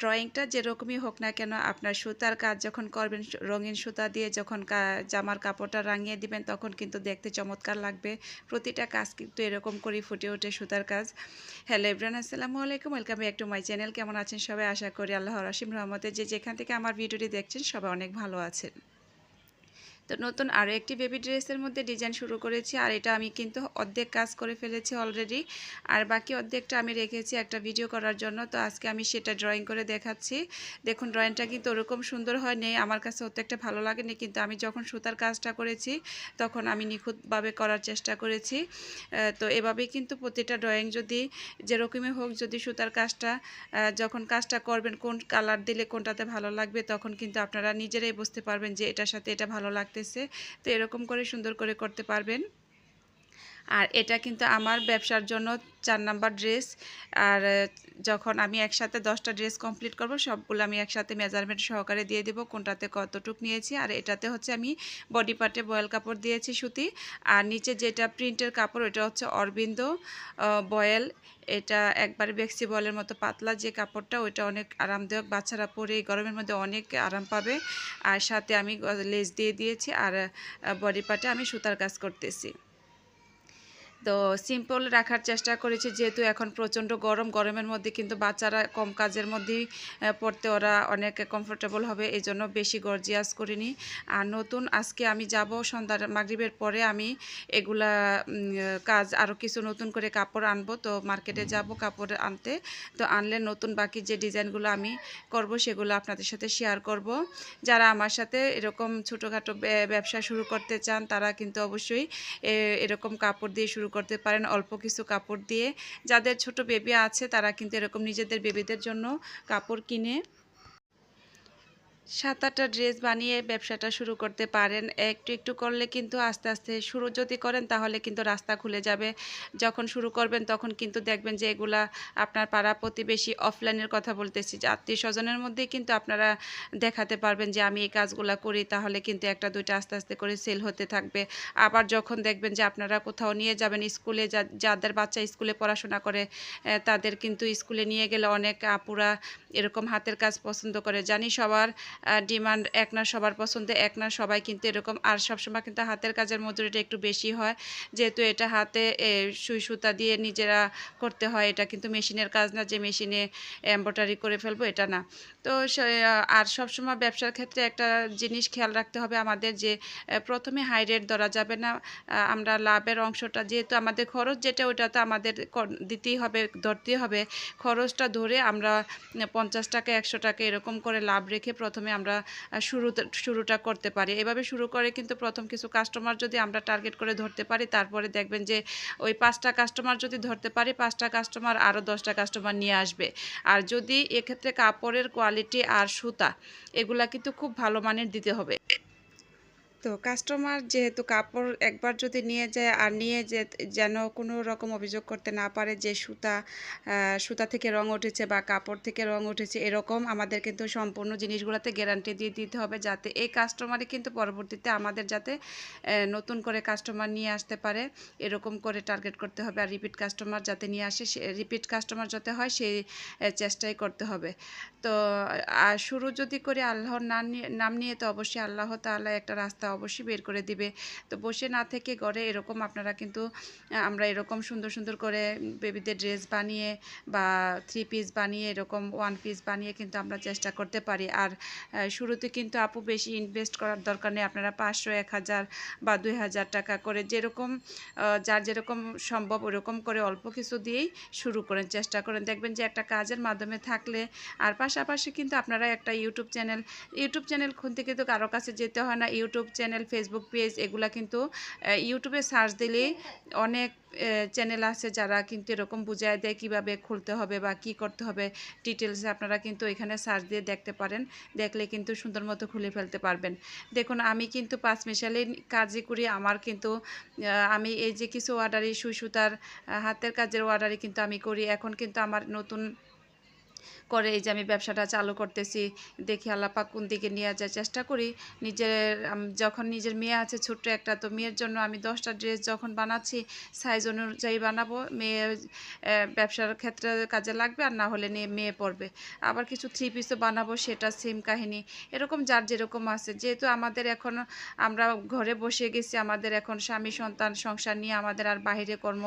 ড্রয়িংটা যেরকমই হোক না কেন, আপনার সুতার কাজ যখন করবেন রঙিন সুতা দিয়ে যখন জামার কাপড়টা রাঙিয়ে দিবেন, তখন কিন্তু দেখতে চমৎকার লাগবে। প্রতিটা কাজ কিন্তু এরকম করেই ফুটে ওঠে সুতার কাজ। হ্যালো এভরান আসসালামু আলাইকুম। Welcome back to my channel. কেমন আছেন সবাই? আশা করি আল্লাহ রসিম রহমতে যে যেখান থেকে আমার ভিডিওটি দেখছেন, সবাই অনেক ভালো আছেন। তো নতুন আরও একটি বেবি ড্রেসের মধ্যে ডিজাইন শুরু করেছি, আর এটা আমি কিন্তু অর্ধেক কাজ করে ফেলেছি অলরেডি আর বাকি অর্ধেকটা আমি রেখেছি একটা ভিডিও করার জন্য, তো আজকে আমি সেটা ড্রয়িং করে দেখাচ্ছি। দেখুন ড্রয়িংটা কিন্তু ওরকম সুন্দর হয় নেই আমার কাছে অর্ধেকটা ভালো লাগেনি, কিন্তু আমি যখন সুতার কাজটা করেছি, তখন আমি নিখুঁতভাবে করার চেষ্টা করেছি। তো এভাবেই কিন্তু প্রতিটা ড্রয়িং যদি যেরকমই হোক, যদি সুতার কাজটা যখন কাজটা করবেন, কোন কালার দিলে কোনটাতে ভালো লাগবে, তখন কিন্তু আপনারা নিজেরাই বুঝতে পারবেন যে এটার সাথে এটা ভালো লাগতেছে তো এরকম করে সুন্দর করে করতে পারবেন। আর এটা কিন্তু আমার ব্যবসার জন্য চার নাম্বার ড্রেস। আর যখন আমি একসাথে দশটা ড্রেস কমপ্লিট করব, সবগুলো আমি একসাথে মেজারমেন্ট সহকারে দিয়ে দেবো কোনটাতে কতটুক নিয়েছি। আর এটাতে হচ্ছে আমি বডি পার্টে বয়েল কাপড় দিয়েছি সুতি। আর নিচে যেটা প্রিন্টের কাপড়, ওটা হচ্ছে অরবিন্দ বয়েল। এটা একবার বেক্সি বয়েলের মতো পাতলা যে কাপড়টা, ওইটা অনেক আরামদায়ক। বাচ্চারা পরে এই গরমের মধ্যে অনেক আরাম পাবে। আর সাথে আমি লেস দিয়ে দিয়েছি। আর বডি পার্টে আমি সুতার কাজ করতেছি। তো সিম্পল রাখার চেষ্টা করেছি যেহেতু এখন প্রচণ্ড গরম গরমের মধ্যে কিন্তু বাচ্চারা কম কাজের মধ্যেই পড়তে ওরা অনেক কমফোর্টেবল হবে এই জন্য বেশি গর্জিয়াস করিনি। আর নতুন আজকে আমি যাব সন্ধ্যার মাগরিবের পরে আমি এগুলা কাজ আরও কিছু নতুন করে কাপড় আনব তো মার্কেটে যাব কাপড় আনতে। তো আনলে নতুন বাকি যে ডিজাইনগুলো আমি করব সেগুলো আপনাদের সাথে শেয়ার করব। যারা আমার সাথে এরকম ছোটোখাটো ব্যবসা শুরু করতে চান তারা কিন্তু অবশ্যই এ- এরকম কাপড় দিয়ে শুরু করতে পারেন অল্প কিছু কাপড় দিয়ে। যাদের ছোট বেবি আছে, তারা কিন্তু এরকম নিজেদের বেবিদের জন্য কাপড় কিনে সাত আটটা ড্রেস বানিয়ে ব্যবসাটা শুরু করতে পারেন। একটু একটু করলে কিন্তু আস্তে আস্তে শুরু যদি করেন তাহলে কিন্তু রাস্তা খুলে যাবে। যখন শুরু করবেন তখন কিন্তু দেখবেন যে এগুলা আপনার পাড়া প্রতিবেশী অফলাইনের কথা বলতেছি। আত্মীয় স্বজনের মধ্যেই কিন্তু আপনারা দেখাতে পারবেন যে আমি এই কাজগুলা করি, তাহলে কিন্তু একটা, দুইটা আস্তে আস্তে করে সেল হতে থাকবে। আবার যখন দেখবেন যে আপনারা কোথাও নিয়ে যাবেন, স্কুলে যাদের বাচ্চা স্কুলে পড়াশোনা করে তাদের কিন্তু স্কুলে নিয়ে গেলে অনেক আপুরা এরকম হাতের কাজ পছন্দ করে। জানি সবার ডিমান্ড এক না সবার পছন্দ, এক না সবাই কিন্তু এরকম। আর সবসময় কিন্তু হাতের কাজের মজুরিটা একটু বেশি হয়। যেহেতু এটা হাতে সুই সুতা দিয়ে নিজেরা করতে হয়, এটা কিন্তু মেশিনের কাজ না যে মেশিনে এম্ব্রয়ডারি করে ফেলব, এটা না। তো আর সবসময় ব্যবসার ক্ষেত্রে একটা জিনিস খেয়াল রাখতে হবে আমাদের যে প্রথমে হাই রেট ধরা যাবে না। আমরা লাভের অংশটা যেহেতু আমাদের খরচ যেটা ওটা তো আমাদের দিতেই হবে, ধরতেই হবে। খরচটা ধরে আমরা পঞ্চাশ টাকা, একশো টাকা এরকম করে লাভ রেখে প্রথমে আমরা শুরু শুরুটা করতে পারি। এভাবে শুরু করে কিন্তু প্রথম কিছু কাস্টমার যদি আমরা টার্গেট করে ধরতে পারি, তারপরে দেখবেন যে ওই পাঁচটা কাস্টমার যদি ধরতে পারি, পাঁচটা কাস্টমার আরও দশটা কাস্টমার নিয়ে আসবে। আর যদি এক্ষেত্রে কাপড়ের কোয়ালিটি আর সুতা, এগুলা কিন্তু খুব ভালো মানের দিতে হবে। তো কাস্টমার যেহেতু কাপড় একবার যদি নিয়ে যায় আর নিয়ে যে যেন কোনো রকম অভিযোগ করতে না পারে যে সুতা সুতা থেকে রং উঠেছে বা কাপড় থেকে রং উঠেছে, এরকম আমাদের কিন্তু সম্পূর্ণ জিনিসগুলোতে গ্যারান্টি দিয়ে দিতে হবে যাতে এই কাস্টমারই কিন্তু পরবর্তীতে আমাদের যাতে নতুন করে কাস্টমার নিয়ে আসতে পারে, এরকম করে টার্গেট করতে হবে। আর রিপিট কাস্টমার যাতে নিয়ে আসে রিপিট কাস্টমার যাতে হয়, সেই চেষ্টাই করতে হবে। তো শুরু যদি করে আল্লাহর নাম নিয়ে নাম নিয়ে, তো অবশ্যই আল্লাহ তাআলা একটা রাস্তা অবশ্যই বের করে দিবে। তো বসে না থেকে ঘরে এরকম আপনারা কিন্তু আমরা এরকম সুন্দর সুন্দর করে বেবিদের ড্রেস বানিয়ে বা থ্রি পিস বানিয়ে এরকম ওয়ান পিস বানিয়ে কিন্তু আমরা চেষ্টা করতে পারি। আর শুরুতে কিন্তু আপু বেশি ইনভেস্ট করার দরকার নেই। আপনারা পাঁচশো, এক হাজার বা দুই হাজার টাকা করে যেরকম যার যেরকম সম্ভব ওরকম করে অল্প কিছু দিয়েই শুরু করেন, চেষ্টা করেন। দেখবেন যে একটা কাজের মাধ্যমে থাকলে, আর পাশাপাশি কিন্তু আপনারা একটা ইউটিউব চ্যানেল ইউটিউব চ্যানেল খুলতে কিন্তু কারও কাছে যেতে হয় না। ইউটিউব চ্যানেল ফেসবুক পেজ এগুলা কিন্তু ইউটিউবে সার্চ দিলেই অনেক চ্যানেল আছে যারা কিন্তু এরকম বুঝায় দেয় কীভাবে খুলতে হবে বা কি করতে হবে। ডিটেলসে আপনারা কিন্তু এখানে সার্চ দিয়ে দেখতে পারেন। দেখলে কিন্তু সুন্দর মতো খুলে ফেলতে পারবেন। দেখুন, আমি কিন্তু পাঁচ মিশালি কাজই করি। আমার কিন্তু আমি এই যে কিছু অর্ডারই সুই সুতার হাতের কাজের অর্ডারই কিন্তু আমি করি। এখন কিন্তু আমার নতুন করে এই যে আমি ব্যবসাটা চালু করতেছি, দেখি আল্লাপাক কোন দিকে নিয়ে যাওয়ার চেষ্টা করি। নিজের যখন নিজের মেয়ে আছে ছোট্ট একটা, তো মেয়ের জন্য আমি দশটা ড্রেস যখন বানাচ্ছি সাইজ অনুযায়ী বানাবো। মেয়ে ব্যবসার ক্ষেত্রে কাজে লাগবে আর না হলে নিয়ে মেয়ে পড়বে। আবার কিছু থ্রি পিসও বানাবো, সেটা সেম কাহিনী। এরকম যার যেরকম আছে। যেহেতু আমাদের এখন, আমরা ঘরে বসে গেছি, আমাদের এখন স্বামী, সন্তান, সংসার নিয়ে আমাদের আর বাইরে কর্ম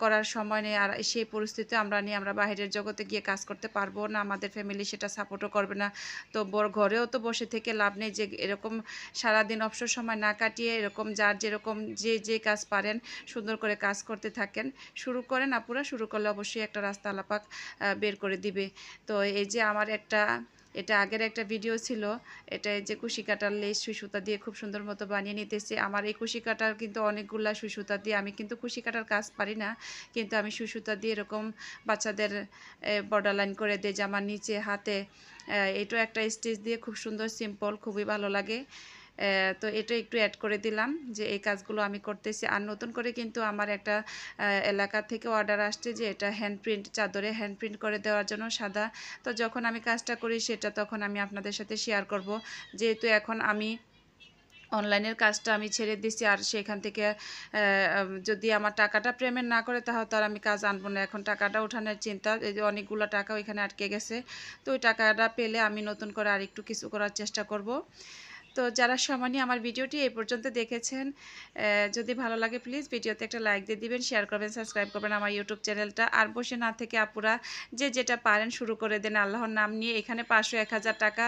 করার সময় নেই। আর সেই পরিস্থিতি আমরা নিয়ে আমরা বাইরের জগতে গিয়ে কাজ করতে পারব। না, আমাদের ফ্যামিলি সেটা সাপোর্টও করবে না। তো বর ঘরেও তো বসে থেকে লাভ নেই যে এরকম সারাদিন অবসর সময় না কাটিয়ে এরকম যার যেরকম যে যে কাজ পারেন, সুন্দর করে কাজ করতে থাকেন। শুরু করেন আপুরা, শুরু করলে অবশ্যই একটা রাস্তা আলাপাক বের করে দিবে। তো এই যে আমার একটা এটা আগের একটা ভিডিও ছিল। এটা যে কুশি কাটার লেস সুই সুতা দিয়ে খুব সুন্দর মতো বানিয়ে নিতেছি। আমার এই কুশি কাটার কিন্তু অনেকগুলা সুই সুতা দিয়ে, আমি কিন্তু কুশি কাটার কাজ পারি না, কিন্তু আমি সুই সুতা দিয়ে এরকম বাচ্চাদের বর্ডার লাইন করে দিই জামার নিচে, হাতে এটা এটাও একটা স্টিচ দিয়ে খুব সুন্দর সিম্পল খুবই ভালো লাগে। তো এটা একটু অ্যাড করে দিলাম যে এই কাজগুলো আমি করতেছি। আর নতুন করে কিন্তু আমার একটা এলাকা থেকে অর্ডার আসছে যে এটা হ্যান্ড প্রিন্ট চাদরে হ্যান্ড প্রিন্ট করে দেওয়ার জন্য সাদা। তো যখন আমি কাজটা করি সেটা তখন আমি আপনাদের সাথে শেয়ার করব। যেহেতু এখন আমি অনলাইনের কাজটা আমি ছেড়ে দিছি, আর সেখান থেকে যদি আমার টাকাটা পেমেন্ট না করে তাহলে আর আমি কাজ আনব না। এখন টাকাটা ওঠানোর চিন্তা, এই যে অনেকগুলো টাকা ওইখানে আটকে গেছে। তো ওই টাকাটা পেলে আমি নতুন করে আর একটু কিছু করার চেষ্টা করব। তো যারা সমানই আমার ভিডিওটি এই পর্যন্ত দেখেছেন যদি ভালো লাগে প্লিজ ভিডিওতে একটা লাইক দিয়ে দিবেন শেয়ার করবেন সাবস্ক্রাইব করবেন আমার ইউটিউব চ্যানেলটা আর বসে না থেকে আপুরা যে যেটা পারেন শুরু করে দেন, আল্লাহর নাম নিয়ে। এখানে পাঁচশো এক হাজার টাকা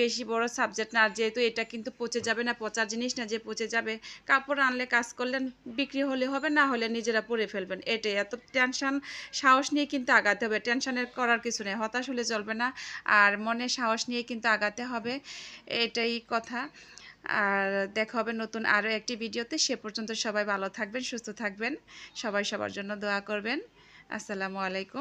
বেশি বড় সাবজেক্ট না। আর যেহেতু এটা কিন্তু পচে যাবে না, পচার জিনিস না যে পচে যাবে, কাপড় আনলে কাজ করলেন, বিক্রি হলে হবে, না হলে নিজেরা পরে ফেলবেন। এটাই এত টেনশন সাহস নিয়ে কিন্তু আগাতে হবে। টেনশানের করার কিছু নেই, হতাশ হলে চলবে না। আর মনে সাহস নিয়ে কিন্তু আগাতে হবে। এটাই কথা। আর দেখা হবে নতুন আরও একটি ভিডিওতে। সে পর্যন্ত সবাই ভালো থাকবেন, সুস্থ থাকবেন। সবাই সবার জন্য দোয়া করবেন। আসসালামু আলাইকুম।